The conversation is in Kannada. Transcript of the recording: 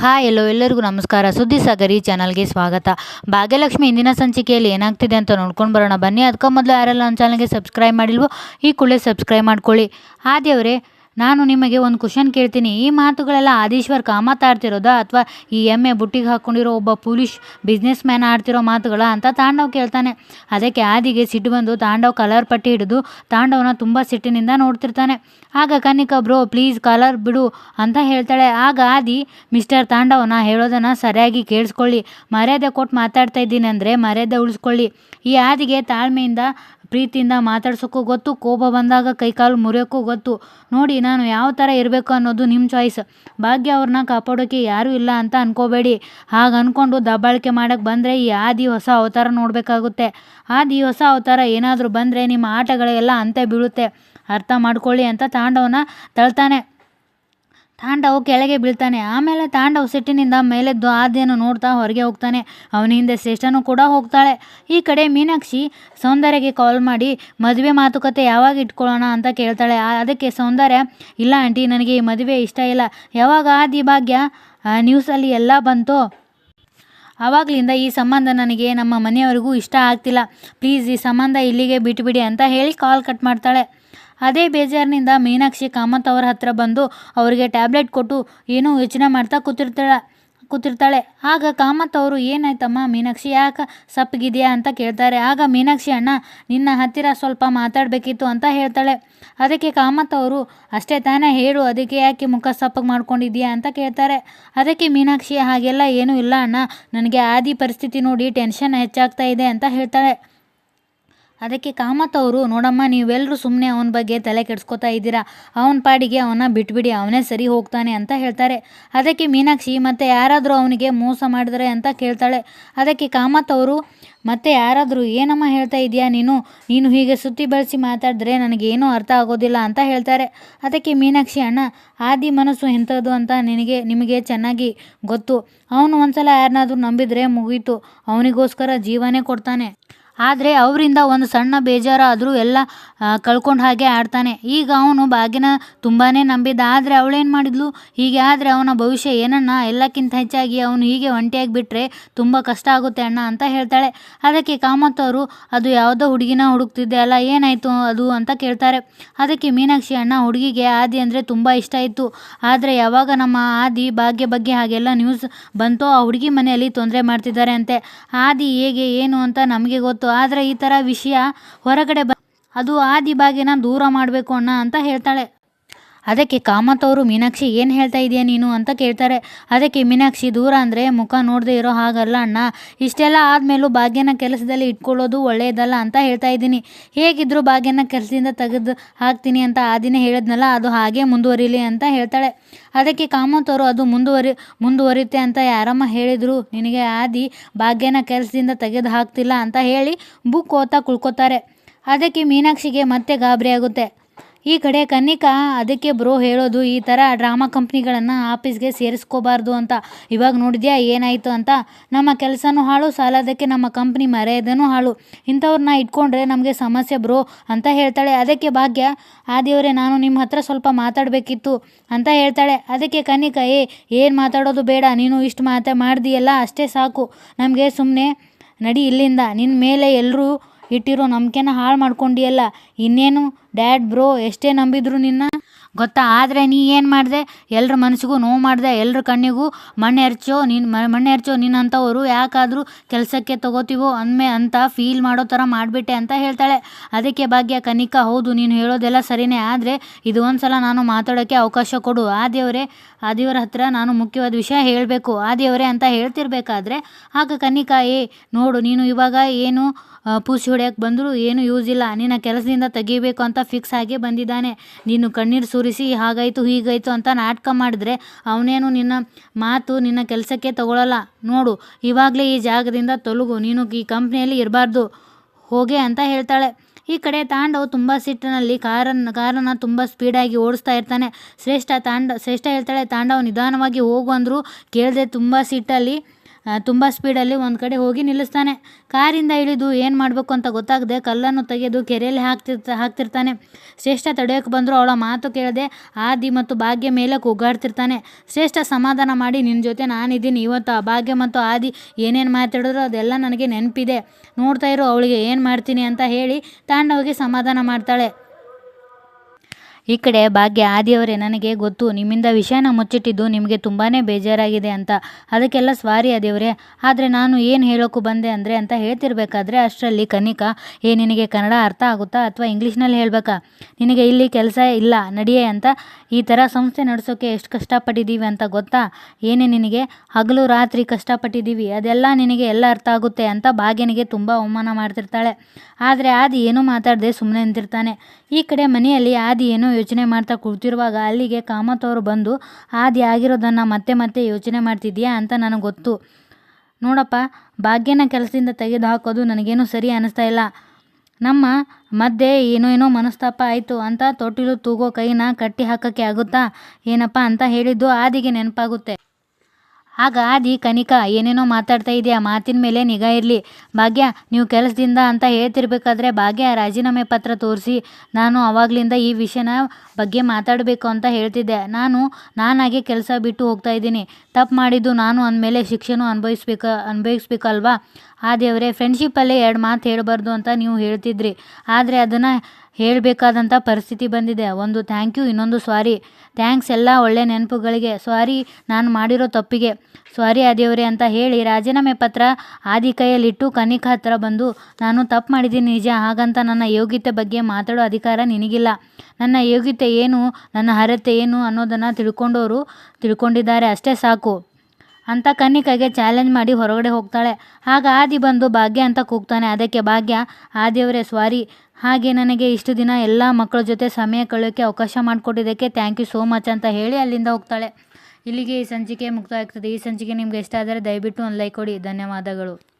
ಹಾಯ್, ಎಲ್ಲೋ ಎಲ್ಲರಿಗೂ ನಮಸ್ಕಾರ. ಸುದ್ದಿ ಸಾಗರಿ ಚಾನಲ್ಗೆ ಸ್ವಾಗತ. ಭಾಗ್ಯಲಕ್ಷ್ಮಿ ಇಂದಿನ ಸಂಚಿಕೆಯಲ್ಲಿ ಏನಾಗ್ತಿದೆ ಅಂತ ನೋಡ್ಕೊಂಡು ಬರೋಣ. ಬನ್ನಿ ಅದಕ್ಕೆ ಮೊದಲು ಯಾರೆಲ್ಲ ನನ್ನ ಚಾನಲ್ಗೆ ಸಬ್ಸ್ಕ್ರೈಬ್ ಮಾಡಿಲ್ವೋ, ಈ ಕೂಡಲೇ ಸಬ್ಸ್ಕ್ರೈಬ್ ಮಾಡ್ಕೊಳ್ಳಿ. ಆದ್ಯವರೇ ನಾನು ನಿಮಗೆ ಒಂದು ಕ್ವಶನ್ ಕೇಳ್ತೀನಿ. ಈ ಮಾತುಗಳೆಲ್ಲ ಆದೀಶ್ವರ್ ಕಾಮತ್ ಆಡ್ತಿರೋದಾ ಅಥವಾ ಈ ಎಮ್ಮೆ ಬುಟ್ಟಿಗೆ ಹಾಕ್ಕೊಂಡಿರೋ ಒಬ್ಬ ಪೊಲೀಸ್ ಬಿಸ್ನೆಸ್ ಮ್ಯಾನ್ ಆಡ್ತಿರೋ ಮಾತುಗಳ ಅಂತ ತಾಂಡವ್ ಕೇಳ್ತಾನೆ. ಅದಕ್ಕೆ ಆದಿಗೆ ಸಿಟ್ಟು ಬಂದು ತಾಂಡವ್ ಕಲರ್ ಪಟ್ಟಿ ಹಿಡಿದು ತಾಂಡವನ ತುಂಬ ಸಿಟ್ಟಿನಿಂದ ನೋಡ್ತಿರ್ತಾನೆ. ಆಗ ಕನಿಕಾ ಬ್ರೋ, ಪ್ಲೀಸ್ ಕಲರ್ ಬಿಡು ಅಂತ ಹೇಳ್ತಾಳೆ. ಆಗ ಆದಿ, ಮಿಸ್ಟರ್ ತಾಂಡವನ ಹೇಳೋದನ್ನು ಸರಿಯಾಗಿ ಕೇಳಿಸ್ಕೊಳ್ಳಿ. ಮರ್ಯಾದೆ ಕೊಟ್ಟು ಮಾತಾಡ್ತಾ ಇದ್ದೀನಿ ಅಂದರೆ ಮರ್ಯಾದೆ ಉಳಿಸ್ಕೊಳ್ಳಿ. ಈ ಆದಿಗೆ ತಾಳ್ಮೆಯಿಂದ ಪ್ರೀತಿಯಿಂದ ಮಾತಾಡ್ಸೋಕ್ಕೂ ಗೊತ್ತು, ಕೋಪ ಬಂದಾಗ ಕೈಕಾಲು ಮುರಿಯೋಕ್ಕೂ ಗೊತ್ತು. ನೋಡಿ, ನಾನು ಯಾವ ಥರ ಇರಬೇಕು ಅನ್ನೋದು ನಿಮ್ಮ ಚಾಯ್ಸ್ ಭಾಗ್ಯ ಅವ್ರನ್ನ ಕಾಪಾಡೋಕ್ಕೆ ಯಾರೂ ಇಲ್ಲ ಅಂತ ಅನ್ಕೋಬೇಡಿ. ಹಾಗೆ ಅಂದ್ಕೊಂಡು ದಬ್ಬಾಳಿಕೆ ಮಾಡೋಕ್ಕೆ ಬಂದರೆ ಈ ಆದಿ ಹೊಸ ಅವತಾರ ನೋಡಬೇಕಾಗುತ್ತೆ. ಆದಿ ಹೊಸ ಅವತಾರ ಏನಾದರೂ ಬಂದರೆ ನಿಮ್ಮ ಆಟಗಳೆಲ್ಲ ಅಂತೆ ಬೀಳುತ್ತೆ. ಅರ್ಥ ಮಾಡ್ಕೊಳ್ಳಿ ಅಂತ ತಾಂಡವನ ತಳ್ತಾನೆ. ತಾಂಡವ್ ಕೆಳಗೆ ಬೀಳ್ತಾನೆ. ಆಮೇಲೆ ತಾಂಡವ್ ಸಿಟ್ಟಿನಿಂದ ಮೇಲೆದ್ದು ಆದ್ಯನು ನೋಡ್ತಾ ಹೊರಗೆ ಹೋಗ್ತಾನೆ. ಅವನ ಹಿಂದೆ ಶ್ರೇಷ್ಠನೂ ಕೂಡ ಹೋಗ್ತಾಳೆ. ಈ ಕಡೆ ಮೀನಾಕ್ಷಿ ಸೌಂದರ್ಯಗೆ ಕಾಲ್ ಮಾಡಿ, ಮದುವೆ ಮಾತುಕತೆ ಯಾವಾಗ ಇಟ್ಕೊಳ್ಳೋಣ ಅಂತ ಕೇಳ್ತಾಳೆ. ಅದಕ್ಕೆ ಸೌಂದರ್ಯ, ಇಲ್ಲ ಆಂಟಿ, ನನಗೆ ಈ ಮದುವೆ ಇಷ್ಟ ಇಲ್ಲ. ಯಾವಾಗ ಆದಿ ಭಾಗ್ಯ ನ್ಯೂಸಲ್ಲಿ ಎಲ್ಲ ಬಂತೋ? ಆವಾಗಲಿಂದ ಈ ಸಂಬಂಧ ನನಗೆ ನಮ್ಮ ಮನೆಯವರಿಗೂ ಇಷ್ಟ ಆಗ್ತಿಲ್ಲ. ಪ್ಲೀಸ್ ಈ ಸಂಬಂಧ ಇಲ್ಲಿಗೆ ಬಿಟ್ಬಿಡಿ ಅಂತ ಹೇಳಿ ಕಾಲ್ ಕಟ್ ಮಾಡ್ತಾಳೆ. ಅದೇ ಬೇಜಾರಿನಿಂದ ಮೀನಾಕ್ಷಿ ಕಾಮತ್ ಅವರ ಹತ್ರ ಬಂದು ಅವರಿಗೆ ಟ್ಯಾಬ್ಲೆಟ್ ಕೊಟ್ಟು ಏನೋ ಯೋಚನೆ ಮಾಡ್ತಾ ಕೂತಿರ್ತಾಳೆ ಕೂತಿರ್ತಾಳೆ. ಆಗ ಕಾಮತ್ ಅವರು, ಏನಾಯ್ತಮ್ಮ ಮೀನಾಕ್ಷಿ, ಯಾಕೆ ಸಪ್ಪಗಿದೆಯಾ? ಅಂತ ಕೇಳ್ತಾರೆ. ಆಗ ಮೀನಾಕ್ಷಿ, ಅಣ್ಣ, ನಿನ್ನ ಹತ್ತಿರ ಸ್ವಲ್ಪ ಮಾತಾಡಬೇಕಿತ್ತು ಅಂತ ಹೇಳ್ತಾಳೆ. ಅದಕ್ಕೆ ಕಾಮತ್ ಅವರು, ಅಷ್ಟೇ ತಾನೇ ಹೇಳು, ಅದಕ್ಕೆ ಯಾಕೆ ಮುಖ ಸಪ್ಪಗೆ ಮಾಡ್ಕೊಂಡಿದ್ಯಾ? ಅಂತ ಕೇಳ್ತಾರೆ. ಅದಕ್ಕೆ ಮೀನಾಕ್ಷಿ, ಹಾಗೆಲ್ಲ ಏನೂ ಇಲ್ಲ ಅಣ್ಣ. ನನಗೆ ಆದಿ ಪರಿಸ್ಥಿತಿ ನೋಡಿ ಟೆನ್ಷನ್ ಹೆಚ್ಚಾಗ್ತಾ ಇದೆ ಅಂತ ಹೇಳ್ತಾಳೆ. ಅದಕ್ಕೆ ಕಾಮತ್ ಅವರು, ನೋಡಮ್ಮ ನೀವೆಲ್ಲರೂ ಸುಮ್ಮನೆ ಅವನ ಬಗ್ಗೆ ತಲೆ ಕೆಡಿಸ್ಕೊತಾ ಇದ್ದೀರಾ? ಅವನ ಪಾಡಿಗೆ ಅವನ ಬಿಟ್ಬಿಡಿ, ಅವನೇ ಸರಿ ಹೋಗ್ತಾನೆ ಅಂತ ಹೇಳ್ತಾರೆ. ಅದಕ್ಕೆ ಮೀನಾಕ್ಷಿ, ಮತ್ತೆ ಯಾರಾದರೂ ಅವನಿಗೆ ಮೋಸ ಮಾಡಿದರೆ ಅಂತ ಕೇಳ್ತಾಳೆ. ಅದಕ್ಕೆ ಕಾಮತ್ ಅವರು, ಮತ್ತೆ ಯಾರಾದರೂ ಏನಮ್ಮ ಹೇಳ್ತಾ ಇದೆಯಾ ನೀನು? ನೀನು ಹೀಗೆ ಸುತ್ತಿ ಬೆಳೆಸಿ ಮಾತಾಡಿದ್ರೆ ನನಗೇನೂ ಅರ್ಥ ಆಗೋದಿಲ್ಲ ಅಂತ ಹೇಳ್ತಾರೆ. ಅದಕ್ಕೆ ಮೀನಾಕ್ಷಿ, ಅಣ್ಣ, ಆದಿ ಮನಸ್ಸು ಎಂಥದ್ದು ಅಂತ ನಿನಗೆ, ನಿಮಗೆ ಚೆನ್ನಾಗಿ ಗೊತ್ತು. ಅವನು ಒಂದ್ಸಲ ಯಾರನ್ನಾದರೂ ನಂಬಿದರೆ ಮುಗೀತು. ಅವನಿಗೋಸ್ಕರ ಜೀವನೇ ಕೊಡ್ತಾನೆ. ಆದರೆ ಅವರಿಂದ ಒಂದು ಸಣ್ಣ ಬೇಜಾರಾದರೂ ಎಲ್ಲ ಕಳ್ಕೊಂಡು ಹಾಗೆ ಆಡ್ತಾನೆ. ಈಗ ಅವನು ಬಾಗಿನ ತುಂಬಾ ನಂಬಿದ್ದ ಆದರೆ ಅವಳೇನು ಮಾಡಿದ್ಲು? ಹೀಗೆ ಆದರೆ ಅವನ ಭವಿಷ್ಯ ಏನನ್ನ ಎಲ್ಲಕ್ಕಿಂತ ಹೆಚ್ಚಾಗಿ ಅವನು ಹೀಗೆ ಒಂಟಿಯಾಗಿ ಬಿಟ್ಟರೆ ತುಂಬ ಕಷ್ಟ ಆಗುತ್ತೆ ಅಣ್ಣ ಅಂತ ಹೇಳ್ತಾಳೆ. ಅದಕ್ಕೆ ಕಾಮತ್ ಅವರು, ಅದು ಯಾವುದೋ ಹುಡುಗಿನ ಹುಡುಕ್ತಿದ್ದೆ ಅಲ್ಲ, ಏನಾಯಿತು ಅದು? ಅಂತ ಕೇಳ್ತಾರೆ. ಅದಕ್ಕೆ ಮೀನಾಕ್ಷಿ, ಅಣ್ಣ, ಹುಡುಗಿಗೆ ಆದಿ ಅಂದರೆ ತುಂಬ ಇಷ್ಟ ಇತ್ತು. ಆದರೆ ಯಾವಾಗ ನಮ್ಮ ಆದಿ ಭಾಗ್ಯ ಬಗ್ಗೆ ಹಾಗೆಲ್ಲ ನ್ಯೂಸ್ ಬಂತೋ, ಆ ಹುಡುಗಿ ಮನೆಯಲ್ಲಿ ತೊಂದರೆ ಮಾಡ್ತಿದ್ದಾರೆ ಅಂತೆ. ಆದಿ ಹೇಗೆ, ಏನು ಅಂತ ನಮಗೆ ಗೊತ್ತು. ಆದರೆ ಈ ಥರ ವಿಷಯ ಹೊರಗಡೆ ಬ ಅದು ಆದಿ ಬಾಗಿನ ದೂರ ಮಾಡಬೇಕು ಅಣ್ಣ ಅಂತ ಹೇಳ್ತಾಳೆ. ಅದಕ್ಕೆ ಕಾಮತ್ ಅವರು, ಮೀನಾಕ್ಷಿ ಏನು ಹೇಳ್ತಾ ಇದೆಯಾ ನೀನು ಅಂತ ಕೇಳ್ತಾರೆ. ಅದಕ್ಕೆ ಮೀನಾಕ್ಷಿ ದೂರ ಅಂದರೆ ಮುಖ ನೋಡದೆ ಇರೋ ಹಾಗಲ್ಲ ಅಣ್ಣ. ಇಷ್ಟೆಲ್ಲ ಆದಮೇಲೂ ಭಾಗ್ಯನ ಕೆಲಸದಲ್ಲಿ ಇಟ್ಕೊಳ್ಳೋದು ಒಳ್ಳೆಯದಲ್ಲ ಅಂತ ಹೇಳ್ತಾ ಇದ್ದೀನಿ. ಹೇಗಿದ್ದರೂ ಭಾಗ್ಯನ ಕೆಲಸದಿಂದ ತೆಗೆದು ಹಾಕ್ತೀನಿ ಅಂತ ಆ ದಿನ ಹೇಳಿದ್ನಲ್ಲ, ಅದು ಹಾಗೆ ಮುಂದುವರಿಲಿ ಅಂತ ಹೇಳ್ತಾಳೆ. ಅದಕ್ಕೆ ಕಾಮತ್ ಅದು ಮುಂದುವರಿ, ಮುಂದುವರಿಯುತ್ತೆ ಅಂತ ಯಾರಮ್ಮ ಹೇಳಿದರು? ನಿನಗೆ ಆದಿ ಭಾಗ್ಯನ ಕೆಲಸದಿಂದ ತೆಗೆದು ಹಾಕ್ತಿಲ್ಲ ಅಂತ ಹೇಳಿ ಬುಕ್ ಓದ್ತಾ ಕುಳ್ಕೋತಾರೆ. ಅದಕ್ಕೆ ಮೀನಾಕ್ಷಿಗೆ ಮತ್ತೆ ಗಾಬರಿ ಆಗುತ್ತೆ. ಈ ಕಡೆ ಕನ್ನಿಕಾ, ಅದಕ್ಕೆ ಬ್ರೋ ಹೇಳೋದು ಈ ಥರ ಡ್ರಾಮಾ ಕಂಪ್ನಿಗಳನ್ನು ಆಫೀಸ್ಗೆ ಸೇರಿಸ್ಕೋಬಾರ್ದು ಅಂತ. ಇವಾಗ ನೋಡಿದ್ಯಾ, ಏನಾಯಿತು ಅಂತ. ನಮ್ಮ ಕೆಲಸನೂ ಹಾಳು, ಸಾಲದಕ್ಕೆ ನಮ್ಮ ಕಂಪ್ನಿ ಮರ್ಯಾದೆನೂ ಹಾಳು. ಇಂಥವ್ರನ್ನ ಇಟ್ಕೊಂಡ್ರೆ ನಮಗೆ ಸಮಸ್ಯೆ ಬ್ರೋ ಅಂತ ಹೇಳ್ತಾಳೆ. ಅದಕ್ಕೆ ಭಾಗ್ಯ ಆದಿಯವರೇ ನಾನು ನಿಮ್ಮ ಹತ್ರ ಸ್ವಲ್ಪ ಮಾತಾಡಬೇಕಿತ್ತು ಅಂತ ಹೇಳ್ತಾಳೆ. ಅದಕ್ಕೆ ಕನ್ನಿಕಾ, ಏ, ಏನು ಮಾತಾಡೋದು ಬೇಡ, ನೀನು ಇಷ್ಟು ಮಾತಾ ಮಾಡ್ದಿಯಲ್ಲ, ಅಷ್ಟೇ ಸಾಕು. ನಮಗೆ ಸುಮ್ಮನೆ ನಡಿ ಇಲ್ಲಿಂದ. ನಿನ್ನ ಮೇಲೆ ಎಲ್ಲರೂ ಇಟ್ಟಿರೋ ನಂಬಿಕೆನ ಹಾಳು ಮಾಡ್ಕೊಂಡಿಯಲ್ಲ? ಇನ್ನೇನು? ಡ್ಯಾಡ್ ಬ್ರೋ ಎಷ್ಟೇ ನಂಬಿದ್ರು ನಿನ್ನ? ಗೊತ್ತಾ? ಆದರೆ ನೀ ಏನು ಮಾಡಿದೆ? ಎಲ್ಲರ ಮನಸ್ಸಿಗೂ ನೋವು ಮಾಡಿದೆ ಎಲ್ಲರ ಕಣ್ಣಿಗೂ ಮಣ್ಣು ಎರಚೋ ನಿನ್ನ ಮಣ್ಣು ಎರಚೋ ನಿನ್ನಂಥವರು ಯಾಕಾದರೂ ಕೆಲಸಕ್ಕೆ ತಗೋತೀವೋ ಅಂದಮೇ ಅಂತ ಫೀಲ್ ಮಾಡೋ ಥರ ಮಾಡಿಬಿಟ್ಟೆ ಅಂತ ಹೇಳ್ತಾಳೆ. ಅದಕ್ಕೆ ಭಾಗ್ಯ, ಕನಿಕಾ, ಹೌದು, ನೀನು ಹೇಳೋದೆಲ್ಲ ಸರಿನೇ, ಆದರೆ ಇದು ಒಂದು ಸಲ ನಾನು ಮಾತಾಡೋಕ್ಕೆ ಅವಕಾಶ ಕೊಡು. ಆ ದೇವರೇ, ಆ ದೇವರ ಹತ್ರ ನಾನು ಮುಖ್ಯವಾದ ವಿಷಯ ಹೇಳಬೇಕು. ಆ ದೇವರೇ ಅಂತ ಹೇಳ್ತಿರ್ಬೇಕಾದ್ರೆ, ಆಗ ಕನಿಕಾ, ಏ, ನೋಡು, ನೀನು ಇವಾಗ ಏನು ಪೂಸಿ ಹೊಡೆಯೋಕ್ಕೆ ಬಂದರೂ ಏನು ಯೂಸ್ ಇಲ್ಲ. ನಿನ್ನ ಕೆಲಸದಿಂದ ತೆಗಿಬೇಕು ಅಂತ ಫಿಕ್ಸ್ ಆಗಿ ಬಂದಿದ್ದಾನೆ. ನೀನು ಕಣ್ಣೀರು ಸುರಿಸಿ ಹಾಗಾಯಿತು, ಹೀಗಾಯಿತು ಅಂತ ನಾಟಕ ಮಾಡಿದ್ರೆ ಅವನೇನು, ನಿನ್ನ ಮಾತು ನಿನ್ನ ಕೆಲಸಕ್ಕೆ ತಗೊಳ್ಳಲ್ಲ ನೋಡು, ಇವಾಗಲೇ ಈ ಜಾಗದಿಂದ ತೊಲಗು. ನೀನು ಈ ಕಂಪ್ನಿಯಲ್ಲಿ ಇರಬಾರ್ದು. ಹೋಗೆ ಅಂತ ಹೇಳ್ತಾಳೆ. ಈ ಕಡೆ ತಾಂಡವ್ ತುಂಬ ಸಿಟ್ಟಿನಲ್ಲಿ ಕಾರನ್ನು ಕಾರನ್ನು ತುಂಬ ಸ್ಪೀಡಾಗಿ ಓಡಿಸ್ತಾ ಇರ್ತಾನೆ. ಶ್ರೇಷ್ಠ ತಾಂಡ, ಶ್ರೇಷ್ಠ ಹೇಳ್ತಾಳೆ, ತಾಂಡವ್, ನಿಧಾನವಾಗಿ ಹೋಗು ಅಂದರು ಕೇಳದೆ ತುಂಬ ಸಿಟ್ಟಲ್ಲಿ. ತುಂಬ ಸ್ಪೀಡಲ್ಲಿ ಒಂದು ಕಡೆ ಹೋಗಿ ನಿಲ್ಲಿಸ್ತಾನೆ. ಕಾರಿಂದ ಇಳಿದು ಏನು ಮಾಡಬೇಕು ಅಂತ ಗೊತ್ತಾಗದೆ ಕಲ್ಲನ್ನು ತೆಗೆದು ಕೆರೆಯಲ್ಲಿ ಹಾಕ್ತಿರ್ತ, ಹಾಕ್ತಿರ್ತಾನೆ. ಶ್ರೇಷ್ಠ ತಡೆಯೋಕೆ ಬಂದರೂ ಅವಳ ಮಾತು ಕೇಳದೆ ಆದಿ ಮತ್ತು ಭಾಗ್ಯ ಮೇಲೆ ಕೂಗಾಡ್ತಿರ್ತಾನೆ. ಶ್ರೇಷ್ಠ ಸಮಾಧಾನ ಮಾಡಿ ನಿನ್ನ ಜೊತೆ ನಾನಿದ್ದೀನಿ, ಇವತ್ತು ಆ ಭಾಗ್ಯ ಮತ್ತು ಆದಿ ಏನೇನು ಮಾತಾಡಿದ್ರು ಅದೆಲ್ಲ ನನಗೆ ನೆನಪಿದೆ. ನೋಡ್ತಾ ಇರೋ, ಅವಳಿಗೆ ಏನು ಮಾಡ್ತೀನಿ ಅಂತ ಹೇಳಿ ತಾಂಡವಿಗೆ ಸಮಾಧಾನ ಮಾಡ್ತಾಳೆ. ಈ ಕಡೆ ಭಾಗ್ಯ ಆದಿಯವರೇ, ನನಗೆ ಗೊತ್ತು. ನಿಮ್ಮಿಂದ ವಿಷಯನ ಮುಚ್ಚಿಟ್ಟಿದ್ದು ನಿಮಗೆ ತುಂಬಾ ಬೇಜಾರಾಗಿದೆ ಅಂತ. ಅದಕ್ಕೆಲ್ಲ ಸ್ವಾರಿ ಆದಿಯವರೇ. ಆದರೆ ನಾನು ಏನು ಹೇಳೋಕ್ಕೂ ಬಂದೆ ಅಂದರೆ ಅಂತ ಹೇಳ್ತಿರ್ಬೇಕಾದ್ರೆ ಅಷ್ಟರಲ್ಲಿ ಕನಿಕ, ಏ, ನಿನಗೆ ಕನ್ನಡ ಅರ್ಥ ಆಗುತ್ತಾ ಅಥವಾ ಇಂಗ್ಲೀಷ್ನಲ್ಲಿ ಹೇಳಬೇಕಾ? ನಿನಗೆ ಇಲ್ಲಿ ಕೆಲಸ ಇಲ್ಲ, ನಡಿಯೇ ಅಂತ. ಈ ಥರ ಸಂಸ್ಥೆ ನಡೆಸೋಕ್ಕೆ ಎಷ್ಟು ಕಷ್ಟಪಟ್ಟಿದ್ದೀವಿ ಅಂತ ಗೊತ್ತಾ? ಏನೇ ನಿನಗೆ? ಹಗಲು ರಾತ್ರಿ ಕಷ್ಟಪಟ್ಟಿದ್ದೀವಿ. ಅದೆಲ್ಲ ನಿನಗೆ ಎಲ್ಲ ಅರ್ಥ ಆಗುತ್ತೆ ಅಂತ ಭಾಗ್ಯನಿಗೆ ತುಂಬ ಅವಮಾನ ಮಾಡ್ತಿರ್ತಾಳೆ. ಆದರೆ ಆದಿ ಏನೂ ಮಾತಾಡದೆ ಸುಮ್ಮನೆ ನಿಂತಿರ್ತಾನೆ. ಈ ಕಡೆ ಮನೆಯಲ್ಲಿ ಆದಿ ಏನೋ ಯೋಚನೆ ಮಾಡ್ತಾ ಕೂತಿರುವಾಗ ಅಲ್ಲಿಗೆ ಕಾಮತ್ ಅವರು ಬಂದು, ಆದಿ ಆಗಿರೋದನ್ನು ಮತ್ತೆ ಮತ್ತೆ ಯೋಚನೆ ಮಾಡ್ತಿದ್ಯಾ ಅಂತ ನನಗೆ ಗೊತ್ತು. ನೋಡಪ್ಪ, ಭಾಗ್ಯನ ಕೆಲಸದಿಂದ ತೆಗೆದು ಹಾಕೋದು ನನಗೇನು ಸರಿ ಅನ್ನಿಸ್ತಾ ಇಲ್ಲ. ನಮ್ಮ ಮಧ್ಯೆ ಏನೋ ಏನೋ ಮನಸ್ತಾಪ ಆಯಿತು ಅಂತ ತೊಟ್ಟಿಲು ತೂಗೋ ಕೈನ ಕಟ್ಟಿ ಹಾಕೋಕ್ಕೆ ಆಗುತ್ತಾ? ಏನಪ್ಪ ಅಂತ ಹೇಳಿದ್ದು ಆದಿಗೆ ನೆನಪಾಗುತ್ತೆ. ಆಗ ಆದಿ ಕನಿಕಾ ಏನೇನೋ ಮಾತಾಡ್ತಾ ಇದೆಯಾ? ಮಾತಿನ ಮೇಲೆ ನಿಗಾ ಇರಲಿ. ಭಾಗ್ಯ, ನೀವು ಕೆಲಸದಿಂದ ಅಂತ ಹೇಳ್ತಿರ್ಬೇಕಾದ್ರೆ ಭಾಗ್ಯ, ರಾಜೀನಾಮೆ ಪತ್ರ ತೋರಿಸಿ. ನಾನು ಅವಾಗಲಿಂದ ಈ ವಿಷಯನ ಬಗ್ಗೆ ಮಾತಾಡಬೇಕು ಅಂತ ಹೇಳ್ತಿದ್ದೆ. ನಾನು, ನಾನಾಗೆ ಕೆಲಸ ಬಿಟ್ಟು ಹೋಗ್ತಾ ಇದ್ದೀನಿ. ತಪ್ಪು ಮಾಡಿದ್ದು ನಾನು ಅಂದಮೇಲೆ ಶಿಕ್ಷೆನೂ ಅನುಭವಿಸ್ಬೇಕು, ಅನುಭವಿಸ್ಬೇಕಲ್ವಾ? ಆ ದೇವರೇ ಫ್ರೆಂಡ್ಶಿಪ್ಪಲ್ಲೇ ಎರಡು ಮಾತು ಹೇಳಬಾರ್ದು ಅಂತ ನೀವು ಹೇಳ್ತಿದ್ರಿ. ಆದರೆ ಅದನ್ನು ಹೇಳಬೇಕಾದಂಥ ಪರಿಸ್ಥಿತಿ ಬಂದಿದೆ. ಒಂದು ಥ್ಯಾಂಕ್ ಯು ಇನ್ನೊಂದು ಸಾರಿ ಥ್ಯಾಂಕ್ಸ್ ಎಲ್ಲ ಒಳ್ಳೆ ನೆನಪುಗಳಿಗೆ. ಸಾರಿ ನಾನು ಮಾಡಿರೋ ತಪ್ಪಿಗೆ. ಸಾರಿ ಆದಿಯವರೇ ಅಂತ ಹೇಳಿ ರಾಜೀನಾಮೆ ಪತ್ರ ಆದಿ ಕೈಯಲ್ಲಿಟ್ಟು ಕನಿಕಾ ಹತ್ರ ಬಂದು, ನಾನು ತಪ್ಪು ಮಾಡಿದ್ದೀನಿ ನಿಜ, ಹಾಗಂತ ನನ್ನ ಯೋಗ್ಯತೆ ಬಗ್ಗೆ ಮಾತಾಡೋ ಅಧಿಕಾರ ನಿನಗಿಲ್ಲ. ನನ್ನ ಯೋಗ್ಯತೆ ಏನು, ನನ್ನ ಅರ್ಹತೆ ಏನು ಅನ್ನೋದನ್ನು ತಿಳ್ಕೊಂಡವರು ತಿಳ್ಕೊಂಡಿದ್ದಾರೆ. ಅಷ್ಟೇ ಸಾಕು. ಅಂತ ಕನ್ನಿಕಾಗೆ ಚಾಲೆಂಜ್ ಮಾಡಿ ಹೊರಗಡೆ ಹೋಗ್ತಾಳೆ. ಆಗ ಆದಿ ಬಂದು ಭಾಗ್ಯ ಅಂತ ಕೂಗ್ತಾನೆ. ಅದಕ್ಕೆ ಭಾಗ್ಯ, ಆದಿಯವರೇ ಸ್ವಾರಿ, ಹಾಗೆ ನನಗೆ ಇಷ್ಟು ದಿನ ಎಲ್ಲ ಮಕ್ಕಳ ಜೊತೆ ಸಮಯ ಕಳೆಯೋಕ್ಕೆ ಅವಕಾಶ ಮಾಡಿಕೊಟ್ಟಿದ್ದಕ್ಕೆ ಥ್ಯಾಂಕ್ ಯು ಸೋ ಮಚ್ ಅಂತ ಹೇಳಿ ಅಲ್ಲಿಂದ ಹೋಗ್ತಾಳೆ. ಇಲ್ಲಿಗೆ ಈ ಸಂಚಿಕೆ ಮುಕ್ತಾಯ ಆಗ್ತದೆ ಈ ಸಂಚಿಕೆ ನಿಮ್ಗೆ ಇಷ್ಟ ಆದರೆ ದಯವಿಟ್ಟು ಒಂದು ಲೈಕ್ ಕೊಡಿ. ಧನ್ಯವಾದಗಳು.